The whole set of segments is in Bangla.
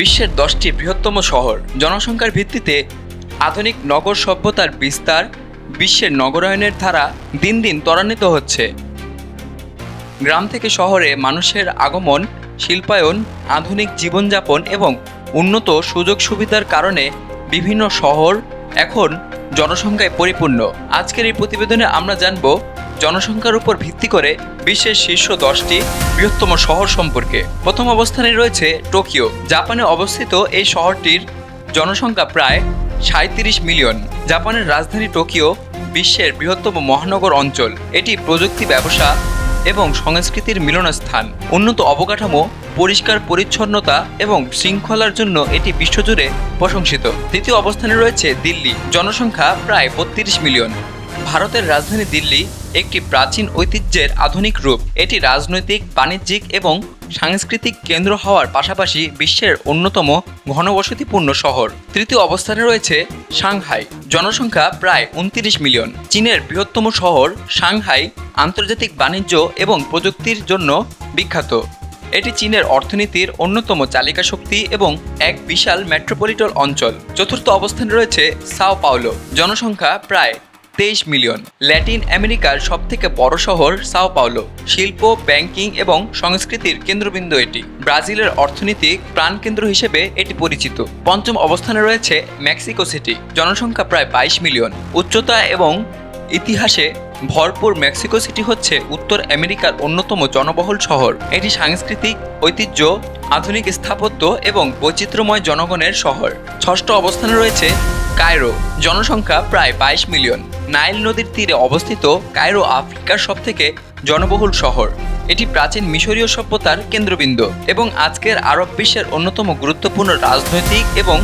বিশ্বের দশটি বৃহত্তম শহর। জনসংখ্যার ভিত্তিতে আধুনিক নগর সভ্যতার বিস্তার বিশ্বের নগরায়নের ধারা দিন দিন ত্বরান্বিত হচ্ছে। গ্রাম থেকে শহরে মানুষের আগমন, শিল্পায়ন, আধুনিক জীবনযাপন এবং উন্নত সুযোগ সুবিধার কারণে বিভিন্ন শহর এখন জনসংখ্যায় পরিপূর্ণ। আজকের এই প্রতিবেদনে আমরা জানব জনসংখ্যার উপর ভিত্তি করে বিশ্বের শীর্ষ দশটি বৃহত্তম শহর সম্পর্কে। প্রথম অবস্থানে রয়েছে টোকিও, জাপানে অবস্থিত এই শহরটির জনসংখ্যা প্রায় সাঁত্রিশ মিলিয়ন। জাপানের রাজধানী টোকিও বিশ্বের বৃহত্তম মহানগর অঞ্চল। এটি প্রযুক্তি ব্যবসা এবং সংস্কৃতির মিলনস্থান। উন্নত অবকাঠামো, পরিষ্কার পরিচ্ছন্নতা এবং শৃঙ্খলার জন্য এটি বিশ্বজুড়ে প্রশংসিত। তৃতীয় অবস্থানে রয়েছে দিল্লি। জনসংখ্যা প্রায় বত্রিশ মিলিয়ন। ভারতের রাজধানী দিল্লি একটি প্রাচীন ঐতিহ্যের আধুনিক রূপ। এটি রাজনৈতিক, বাণিজ্যিক এবং সাংস্কৃতিক কেন্দ্র হওয়ার পাশাপাশি বিশ্বের অন্যতম ঘনবসতিপূর্ণ শহর। তৃতীয় অবস্থানে রয়েছে সাংহাই। জনসংখ্যা প্রায় উনত্রিশ মিলিয়ন। চীনের বৃহত্তম শহর সাংহাই আন্তর্জাতিক বাণিজ্য এবং প্রযুক্তির জন্য বিখ্যাত। এটি চীনের অর্থনীতির অন্যতম চালিকা শক্তি এবং এক বিশাল মেট্রোপলিটন অঞ্চল। চতুর্থ অবস্থানে রয়েছে সাও পাওলো। জনসংখ্যা প্রায় তেইশ মিলিয়ন। ল্যাটিন আমেরিকার সবথেকে বড় শহর সাও পাওলো। শিল্প, ব্যাংকিং এবং সংস্কৃতির কেন্দ্রবিন্দু এটি। ব্রাজিলের অর্থনৈতিক প্রাণকেন্দ্র হিসেবে এটি পরিচিত। পঞ্চম অবস্থানে রয়েছে মেক্সিকো সিটি। জনসংখ্যা প্রায় বাইশ মিলিয়ন। উচ্চতা এবং ইতিহাসে ভরপুর মেক্সিকো সিটি হচ্ছে উত্তর আমেরিকার অন্যতম জনবহুল শহর। এটি সাংস্কৃতিক, ঐতিহ্য, আধুনিক স্থাপত্য এবং বৈচিত্র্যময় জনগণের শহর। ষষ্ঠ অবস্থানে রয়েছে কায়রো। জনসংখ্যা প্রায় বাইশ মিলিয়ন। নাইল নদীর তীরে অবস্থিত কায়রো আফ্রিকার সবথেকে জনবহুল শহর। এটি প্রাচীন মিশরীয় সভ্যতার কেন্দ্রবিন্দু এবং আজকের আরব বিশ্বের অন্যতম গুরুত্বপূর্ণ রাজনৈতিক এবং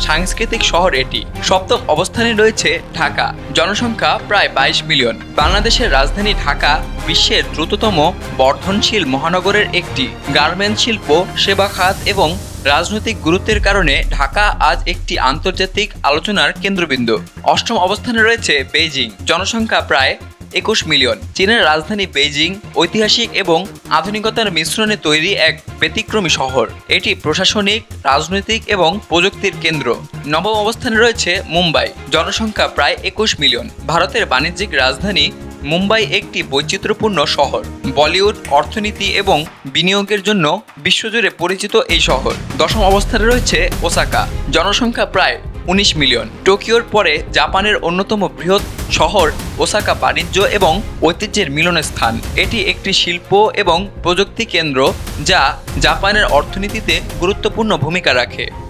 সাংস্কৃতিক শহর এটি। সপ্তম অবস্থানে রয়েছে ঢাকা। জনসংখ্যা প্রায় বাইশ মিলিয়ন। বাংলাদেশের রাজধানী ঢাকা বিশ্বের দ্রুততম বর্ধনশীল মহানগরের একটি গার্মেন্ট শিল্প সেবা খাত এবং রাজনৈতিক গুরুত্বের কারণে ঢাকা আজ একটি আন্তর্জাতিক আলোচনার কেন্দ্রবিন্দু। অষ্টম অবস্থানে রয়েছে বেইজিং। জনসংখ্যা প্রায় একুশ মিলিয়ন। চীনের রাজধানী বেইজিং ঐতিহাসিক এবং আধুনিকতার মিশ্রণে তৈরি এক ব্যতিক্রমী শহর। এটি প্রশাসনিক, রাজনৈতিক এবং প্রযুক্তির কেন্দ্র। নবম অবস্থানে রয়েছে মুম্বাই। জনসংখ্যা প্রায় একুশ মিলিয়ন। ভারতের বাণিজ্যিক রাজধানী মুম্বাই একটি বৈচিত্র্যপূর্ণ শহর। বলিউড, অর্থনীতি এবং বিনিয়োগের জন্য বিশ্বজুড়ে পরিচিত এই শহর। দশম অবস্থানে রয়েছে ওসাকা। জনসংখ্যা প্রায় উনিশ মিলিয়ন। টোকিওর পরে জাপানের অন্যতম বৃহৎ শহর ওসাকা বাণিজ্য এবং ঐতিহ্যের মিলনের স্থান এটি একটি শিল্প এবং প্রযুক্তি কেন্দ্র যা জাপানের অর্থনীতিতে গুরুত্বপূর্ণ ভূমিকা রাখে।